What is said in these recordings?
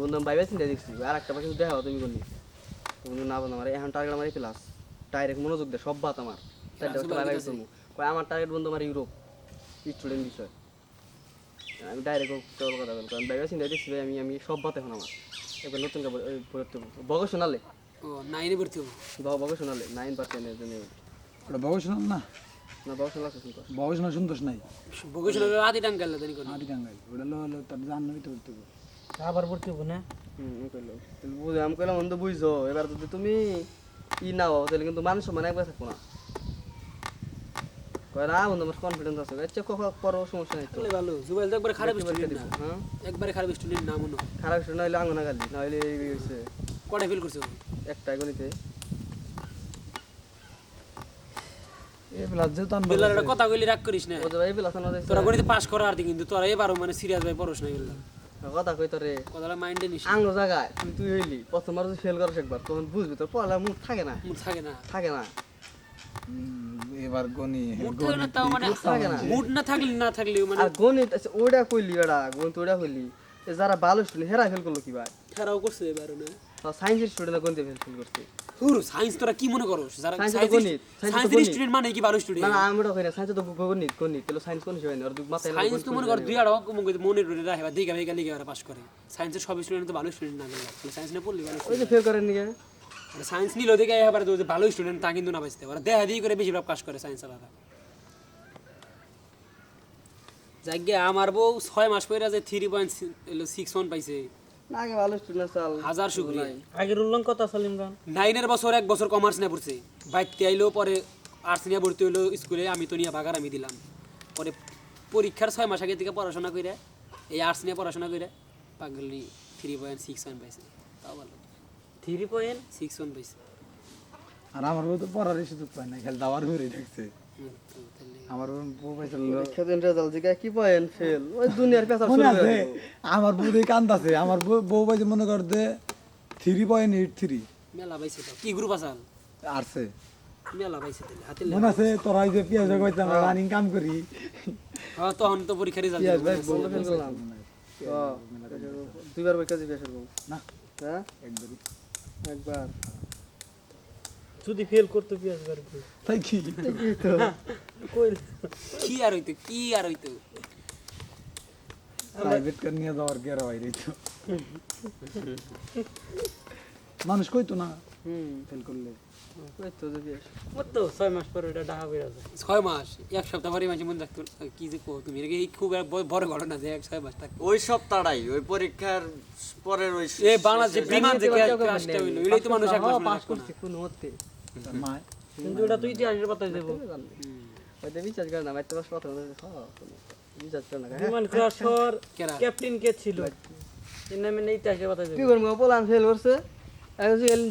বন্ধু আমি বাইবে চিন্তা দেখছি আর একটা পাশে দেখা তুমি করলি বন্ধু না বন্ধু আমার এখন টার্গেট আমার প্লাস ডাইরেক্ট মনোযোগ দে সব বাত আমার। কয় আমার টার্গেট বন্ধু আমার ইউরোপ স্টুডেন্ট বিষয়। আমি ডাইরেক্ট কেবল কথা বলব। আমি বাইবে চিন্তা দেখছি ভাই আমি আমি সব বাত এখন আমার। এবার নতুন ভর্তি বগ শোনালে ও নাইনে ভর্তি হব। বগ শোনালে নাইন পার্সেন্টের জন্য ওটা ভবিষ্যৎ না? না বগ শোনালে শুনতো ভবিষ্যৎ সন্তোষ নাই? ভোকেশনাল আদি টাঙ্গাল আদি টাঙ্গাই ওটা লো লো তার জাহ্নবী তো করতে হবে। আবার ভর্তি হব না? বুঝ আমি কইলাম বুঝছ। এবার যদি তুমি ই না হও তাহলে কিন্তু মানুষ মানে একবার থাকব না। কয় না বন্ধু আমার কনফিডেন্স আছে। আচ্ছা কখন করো সমস্যা নেই তাহলে ভালো জুবাইল তো একবার খারাপ স্টুডেন্ট না। হ্যাঁ? একবারে খারাপ স্টুডেন্ট না মনে খারাপ শুনে নাহলে আঙুনা গালি নাহলে এই হয়েছে কটা ফেল করছে? একটা গণিতে। কথা কইলি রাগ করিস না। তোরা গণিতে পাস করা আর কিন্তু তোরা এবারও মানে সিরিয়াস ভাই পড়াশোনা করলাম কথা কই তোরে? কথাটা মাইন্ডে নিস। আঙ্গ জায়গায় তুই তুই হইলি। প্রথমবার যদি ফেল করস একবার তখন বুঝবি তোর পড়ালে মুখ থাকে না। মুড থাকে না। থাকে না। এবার গণিত মুড থাকে না তাও মানে না। মুড না থাকলে না থাকলেও মানে আর গণিত আচ্ছা, ওইটা কইলি ওটা গণিত ওইটা কইলি। যারা ভালো ছিল হেরা ফেল করল কি ভাই হেরাও করছে এবার। না সায়েন্সের স্টুডেন্ট গণিতে ফেল ফেল করছে হুর সায়েন্স তোরা কি মনে করস? যারা গণিত, সায়েন্সের স্টুডেন্ট মানে কি ভালো স্টুডেন্ট না আমি ওটা কই না সায়েন্স তো গণিত গণিত তাহলে সায়েন্স কোন না আর মাথায় সায়েন্স তো মনে কর দুই আড়া মনে ধরে রাখে বা দিকে পাস করে। সায়েন্সের সব স্টুডেন্ট তো ভালো স্টুডেন্ট না সায়েন্স নিয়ে পড়লি ভালো ওই যে ফেল করেন সায়েন্স নিল দেখে এবার যে ভালো স্টুডেন্ট তা কিন্তু না বাঁচতে ওরা দেখা দিয়ে করে বেশিরভাগ পাস করে সায়েন্স আলাদা। যাকে আমার বউ ছয় মাস পরে যে থ্রি পয়েন্ট সিক্স ওয়ান পাইছে। না আগে ভালো স্টুডেন্ট চাল হাজার শুক্রিয়া। আগের উল্লং কথা সালিম খান নাইনের বছর এক বছর কমার্স নিয়ে পড়ছে। বাইতে আইলো পরে আর্টস নিয়ে ভর্তি হইল স্কুলে আমি তো নিয়ে বাগার আমি দিলাম। পরে পরীক্ষার ছয় মাস আগে থেকে পড়াশোনা করে এই আর্টস নিয়ে পড়াশোনা করে পাগলি থ্রি পয়েন্ট সিক্স ওয়ান পাইছে। তাও ভালো। থ্রি পয়েন্ট সিক্স ওয়ান পাইছে। আর আমার তো পড়ারই সুযোগ পায় না খালি দাবার ঘুরে তাহলে আমার কি পয়েন্ট ফেল। ওই দুনিয়ার পেশা শুরু আছে? গেল। আমার বউ দিয়ে কান্দাছে। আমার বউ- বউ মনে কর দে থ্রি পয়েন্ট এইট থ্রি মেলা পাইছে তো। কি গ্রুপ আসাল আসছে মেলা পাইছে তাহলে হাতে মনে আছে? তোরা যে পেঁয়াজ কইতে রানিং কাম করি। হ্যাঁ তখন তো পরীক্ষার রেজাল্ট পিয়াস ভাই বলল ফেল দুইবার পরীক্ষা দিবি না। হ্যাঁ? একবারই। একবার। যদি ফেল করতে পিয়াজ তাই কি? কই কি আর হইতো কি আর হইতো? প্রাইভেট কার নিয়ে যাওয়ার কে আর বাইরে তো মানুষ কইতো না হুম। ফেল করলে? যে তো ছয় মাস পরে এটা ঢাকা বেরা যায় ছয় মাস এক সপ্তাহ পরে মাঝে মনে রাখতো কি যে কো তুমি? এটা খুব এক বড় ঘটনা যে এক ছয় মাস ওই সপ্তাহটাই ওই পরীক্ষার পরের ওই বাংলাদেশে বিমান থেকে আসতে হইল এটাই তো মানুষ এক মাস পাস করছে কোন কিন্তু এটা তুই ইতিহাসের পাতা দেবো। করে না মাইতে করে না বিমান ক্যাপ্টেন কে ছিল? এর নামে নেই ইতিহাসের পাতায় দেবো। কি করব পোলান ফেল করছে।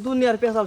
দুনিয়ার পেশাল